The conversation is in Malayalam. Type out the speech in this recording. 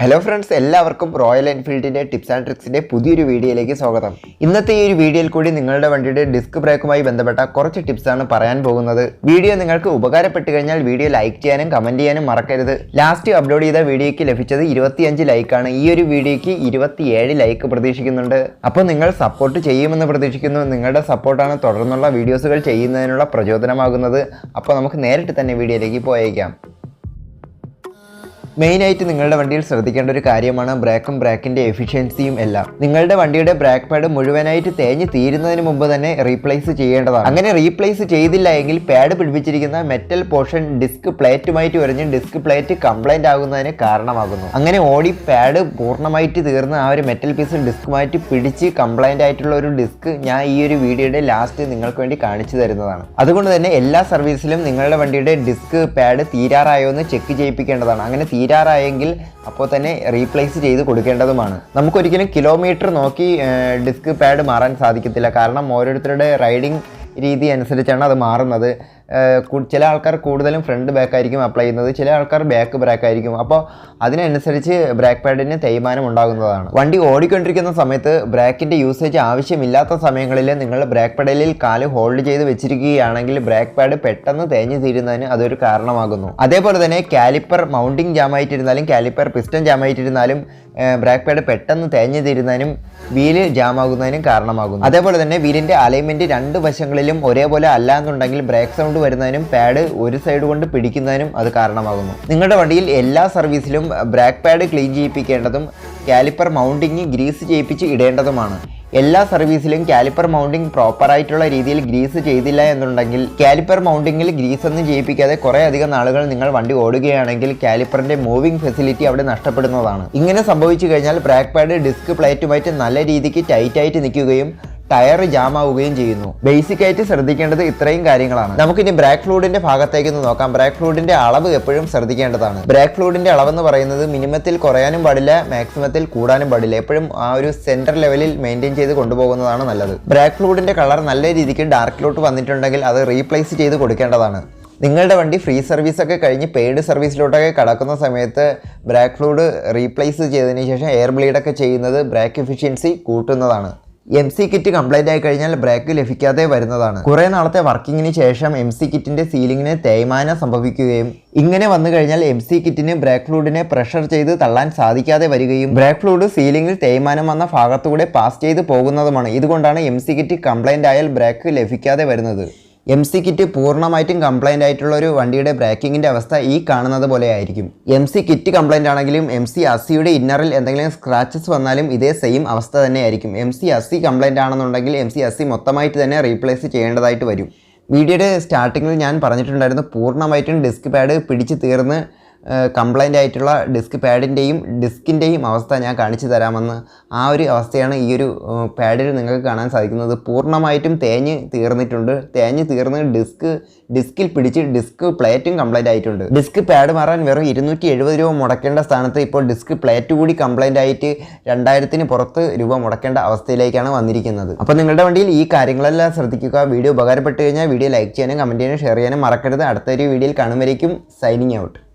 ഹലോ ഫ്രണ്ട്സ് എല്ലാവർക്കും റോയൽ എൻഫീൽഡിന്റെ ടിപ്സ് ആൻഡ് ട്രിക്സിന്റെ പുതിയൊരു വീഡിയോയിലേക്ക് സ്വാഗതം. ഇന്നത്തെ ഈ ഒരു വീഡിയോയിൽ കൂടി നിങ്ങളുടെ വണ്ടിയുടെ ഡിസ്ക് ബ്രേക്കുമായി ബന്ധപ്പെട്ട കുറച്ച് ടിപ്സാണ് പറയാൻ പോകുന്നത്. വീഡിയോ നിങ്ങൾക്ക് ഉപകാരപ്പെട്ട് കഴിഞ്ഞാൽ വീഡിയോ ലൈക്ക് ചെയ്യാനും കമന്റ് ചെയ്യാനും മറക്കരുത്. ലാസ്റ്റ് അപ്ലോഡ് ചെയ്ത വീഡിയോയ്ക്ക് ലഭിച്ചത് ഇരുപത്തിയഞ്ച് ലൈക്കാണ് ഈ ഒരു വീഡിയോയ്ക്ക് ഇരുപത്തിയേഴ് ലൈക്ക് പ്രതീക്ഷിക്കുന്നുണ്ട്. അപ്പോൾ നിങ്ങൾ സപ്പോർട്ട് ചെയ്യുമെന്ന് പ്രതീക്ഷിക്കുന്നു. നിങ്ങളുടെ സപ്പോർട്ടാണ് തുടർന്നുള്ള വീഡിയോസുകൾ ചെയ്യുന്നതിനുള്ള പ്രചോദനമാകുന്നത്. അപ്പോൾ നമുക്ക് നേരിട്ട് തന്നെ വീഡിയോയിലേക്ക് പോയേക്കാം. മെയിനായിട്ട് നിങ്ങളുടെ വണ്ടിയിൽ ശ്രദ്ധിക്കേണ്ട ഒരു കാര്യമാണ് ബ്രേക്കും ബ്രേക്കിന്റെ എഫിഷ്യൻസിയും എല്ലാം. നിങ്ങളുടെ വണ്ടിയുടെ ബ്രേക്ക് പാഡ് മുഴുവനായിട്ട് തേഞ്ഞ് തീരുന്നതിന് മുമ്പ് തന്നെ റീപ്ലേസ് ചെയ്യേണ്ടതാണ്. അങ്ങനെ റീപ്ലേസ് ചെയ്തില്ല എങ്കിൽ പാഡ് പിടിപ്പിച്ചിരിക്കുന്ന മെറ്റൽ പോർഷൻ ഡിസ്ക് പ്ലേറ്റുമായിട്ട് ഉരഞ്ഞ് ഡിസ്ക് പ്ലേറ്റ് കംപ്ലൈന്റ് ആകുന്നതിന് കാരണമാകുന്നു. അങ്ങനെ ഓടി പാഡ് പൂർണമായിട്ട് തീർന്ന് ആ ഒരു മെറ്റൽ പീസ് ഡിസ്കുമായിട്ട് പിടിച്ച് കംപ്ലൈന്റ് ആയിട്ടുള്ള ഒരു ഡിസ്ക് ഞാൻ ഈ ഒരു വീഡിയോയുടെ ലാസ്റ്റ് നിങ്ങൾക്ക് വേണ്ടി കാണിച്ചു തരുന്നതാണ്. അതുകൊണ്ട് തന്നെ എല്ലാ സർവീസിലും നിങ്ങളുടെ വണ്ടിയുടെ ഡിസ്ക് പാഡ് തീരാറായോ എന്ന് ചെക്ക് ചെയ്യിപ്പിക്കേണ്ടതാണ്. അങ്ങനെ തീരാറായെങ്കിൽ അപ്പോൾ തന്നെ റീപ്ലേസ് ചെയ്ത് കൊടുക്കേണ്ടതുമാണ്. നമുക്കൊരിക്കലും കിലോമീറ്റർ നോക്കി ഡിസ്ക് പാഡ് മാറാൻ സാധിക്കത്തില്ല. കാരണം ഓരോരുത്തരുടെ റൈഡിംഗ് രീതി അനുസരിച്ചാണ് അത് മാറുന്നത്. ചില ആൾക്കാർ കൂടുതലും ഫ്രണ്ട് ബാക്ക് ആയിരിക്കും അപ്ലൈ ചെയ്യുന്നത് ചില ആൾക്കാർ ബാക്ക് ബ്രേക്ക് ആയിരിക്കും. അപ്പോൾ അതിനനുസരിച്ച് ബ്രേക്ക് പാഡിന് തേയ്മാനം ഉണ്ടാകുന്നതാണ്. വണ്ടി ഓടിക്കൊണ്ടിരിക്കുന്ന സമയത്ത് ബ്രേക്കിന്റെ യൂസേജ് ആവശ്യമില്ലാത്ത സമയങ്ങളിൽ നിങ്ങൾ ബ്രേക്ക് പെഡലിൽ കാൽ ഹോൾഡ് ചെയ്ത് വെച്ചിരിക്കുകയാണെങ്കിൽ ബ്രേക്ക് പാഡ് പെട്ടെന്ന് തേഞ്ഞു തീരുന്നതിന് അതൊരു കാരണമാകുന്നു. അതേപോലെ തന്നെ കാലിപ്പർ മൗണ്ടിങ് ജാമായിട്ടിരുന്നാലും കാലിപ്പർ പിസ്റ്റൺ ജാമായിട്ടിരുന്നാലും ബ്രേക്ക് പാഡ് പെട്ടെന്ന് തേഞ്ഞു തീരുന്നതിനും വീൽ ജാമാകുന്നതിനും കാരണമാകുന്നു. അതേപോലെ തന്നെ വീലിന്റെ അലൈൻമെന്റ് രണ്ട് വശങ്ങളിലും ഒരേപോലെ അല്ല എന്നുണ്ടെങ്കിൽ ബ്രേക്ക് സൗണ്ട് വരുന്നതിനും പാഡ് ഒരു സൈഡ് കൊണ്ട് പിടിക്കുന്നതിനും അത് കാരണമാകുന്നു. നിങ്ങളുടെ വണ്ടിയിൽ എല്ലാ സർവീസിലും ബ്രേക്ക് പാഡ് ക്ലീൻ ചെയ്യിപ്പിക്കേണ്ടതും കാലിപ്പർ മൗണ്ടിങ് ഗ്രീസ് ചെയ്യിപ്പിച്ച് ഇടേണ്ടതുമാണ്. എല്ലാ സർവീസിലും കാലിപ്പർ മൗണ്ടിങ് പ്രോപ്പർ ആയിട്ടുള്ള രീതിയിൽ ഗ്രീസ് ചെയ്തില്ല എന്നുണ്ടെങ്കിൽ കാലിപ്പർ മൗണ്ടിങ്ങിൽ ഗ്രീസ് ഒന്നും ചെയ്യിപ്പിക്കാതെ കുറേ അധികം നാളുകൾ നിങ്ങൾ വണ്ടി ഓടുകയാണെങ്കിൽ കാലിപ്പറിന്റെ മൂവിംഗ് ഫെസിലിറ്റി അവിടെ നഷ്ടപ്പെടുന്നതാണ്. ഇങ്ങനെ സംഭവിച്ചു കഴിഞ്ഞാൽ ബ്രാക്ക് പാഡ് ഡിസ്ക് പ്ലേറ്റുമായിട്ട് നല്ല രീതിക്ക് ടൈറ്റായിട്ട് നിൽക്കുകയും ടയർ ജാം ആവുകയും ചെയ്യുന്നു. ബേസിക് ആയിട്ട് ശ്രദ്ധിക്കേണ്ടത് ഇത്രയും കാര്യങ്ങളാണ്. നമുക്കിനി ബ്രേക്ക് ഫ്ലൂഡിന്റെ ഭാഗത്തേക്ക് നോക്കാം. ബ്രേക്ക് ഫ്ലൂഡിന്റെ അളവ് എപ്പോഴും ശ്രദ്ധിക്കേണ്ടതാണ്. ബ്രേക്ക് ഫ്ലൂഡിന്റെ അളവ് എന്ന് പറയുന്നത് മിനിമത്തിൽ കുറയാനും പാടില്ല മാക്സിമത്തിൽ കൂടാനും പാടില്ല. എപ്പോഴും ആ ഒരു സെന്റർ ലെവലിൽ മെയിന്റെയിൻ ചെയ്ത് കൊണ്ടുപോകുന്നതാണ് നല്ലത്. ബ്രേക്ക് ഫ്ലൂഡിന്റെ കളർ നല്ല രീതിക്ക് ഡാർക്കിലോട്ട് വന്നിട്ടുണ്ടെങ്കിൽ അത് റീപ്ലേസ് ചെയ്ത് കൊടുക്കേണ്ടതാണ്. നിങ്ങളുടെ വണ്ടി ഫ്രീ സർവീസ് ഒക്കെ കഴിഞ്ഞ് പെയ്ഡ് സർവീസിലോട്ടൊക്കെ കടക്കുന്ന സമയത്ത് ബ്രേക്ക് ഫ്ലൂഡ് റീപ്ലേസ് ചെയ്തതിന് ശേഷം എയർ ബ്ലീഡൊക്കെ ചെയ്യുന്നത് ബ്രേക്ക് എഫിഷ്യൻസി കൂട്ടുന്നതാണ്. എം സി കിറ്റ് കംപ്ലൈന്റ് ആയി കഴിഞ്ഞാൽ ബ്രേക്ക് ലഭിക്കാതെ വരുന്നതാണ്. കുറേ നാളത്തെ വർക്കിങ്ങിന് ശേഷം എം സി കിറ്റിന്റെ സീലിംഗിന് തേയ്മാനം സംഭവിക്കുകയും ഇങ്ങനെ വന്നു കഴിഞ്ഞാൽ എം സി കിറ്റിന് ബ്രേക്ക് ഫ്ലൂഡിനെ പ്രഷർ ചെയ്ത് തള്ളാൻ സാധിക്കാതെ വരികയും ബ്രേക്ക് ഫ്ലൂഡ് സീലിംഗിൽ തേയ്മാനം വന്ന ഭാഗത്തൂടെ പാസ് ചെയ്ത് പോകുന്നതുമാണ്. ഇതുകൊണ്ടാണ് എം സി കിറ്റ് കംപ്ലൈന്റ് ആയാൽ ബ്രേക്ക് ലഭിക്കാതെ വരുന്നത്. എം സി കിറ്റ് പൂർണമായിട്ടും കംപ്ലൈന്റ് ആയിട്ടുള്ള ഒരു വണ്ടിയുടെ ബ്രേക്കിങ്ങിന്റെ അവസ്ഥ ഈ കാണുന്നത് പോലെ ആയിരിക്കും എം സി കിറ്റ് കംപ്ലൈന്റ് ആണെങ്കിലും എം സി അസിയുടെ ഇന്നറിൽ എന്തെങ്കിലും സ്ക്രാച്ചസ് വന്നാലും ഇതേ സെയിം അവസ്ഥ തന്നെയായിരിക്കും. എം സി അസി കംപ്ലൈന്റ് ആണെന്നുണ്ടെങ്കിൽ എം സി അസി മൊത്തമായിട്ട് തന്നെ റീപ്ലേസ് ചെയ്യേണ്ടതായിട്ട് വരും. വീഡിയോയുടെ സ്റ്റാർട്ടിങ്ങിൽ ഞാൻ പറഞ്ഞിട്ടുണ്ടായിരുന്നു പൂർണമായിട്ടും ഡിസ്ക് പാഡ് പിടിച്ച് തീർന്ന് കംപ്ലൈന്റ് ആയിട്ടുള്ള ഡിസ്ക് പാഡിന്റെയും ഡിസ്കിന്റെയും അവസ്ഥ ഞാൻ കാണിച്ചു തരാമെന്ന് ആ ഒരു അവസ്ഥയാണ് ഈ ഒരു പാഡിൽ നിങ്ങൾക്ക് കാണാൻ സാധിക്കുന്നത്. പൂർണമായിട്ടും തേഞ്ഞ് തീർന്നിട്ടുണ്ട്. തേഞ്ഞ് തീർന്ന് ഡിസ്ക് ഡിസ്കിൽ പിടിച്ച് ഡിസ്ക് പ്ലേറ്റും കംപ്ലൈന്റ് ആയിട്ടുണ്ട്. ഡിസ്ക് പാഡ് മാറാൻ വെറും ഇരുന്നൂറ്റി എഴുപത് രൂപ മുടക്കേണ്ട സ്ഥാനത്ത് ഇപ്പോൾ ഡിസ്ക് പ്ലേറ്റ് കൂടി കംപ്ലൈന്റ് ആയിട്ട് രണ്ടായിരത്തിന് പുറത്ത് രൂപ മുടക്കേണ്ട അവസ്ഥയിലേക്കാണ് വന്നിരിക്കുന്നത്. അപ്പോൾ നിങ്ങളുടെ വണ്ടിയിൽ ഈ കാര്യങ്ങളെല്ലാം ശ്രദ്ധിക്കുക. വീഡിയോ ഉപകാരപ്പെട്ട് കഴിഞ്ഞാൽ വീഡിയോ ലൈക്ക് ചെയ്യാനും കമന്റ് ചെയ്യാനും ഷെയർ ചെയ്യാനും മറക്കരുത്. അടുത്തൊരു വീഡിയോയിൽ കാണുമ്പോഴേക്കും സൈനിങ് ഔട്ട്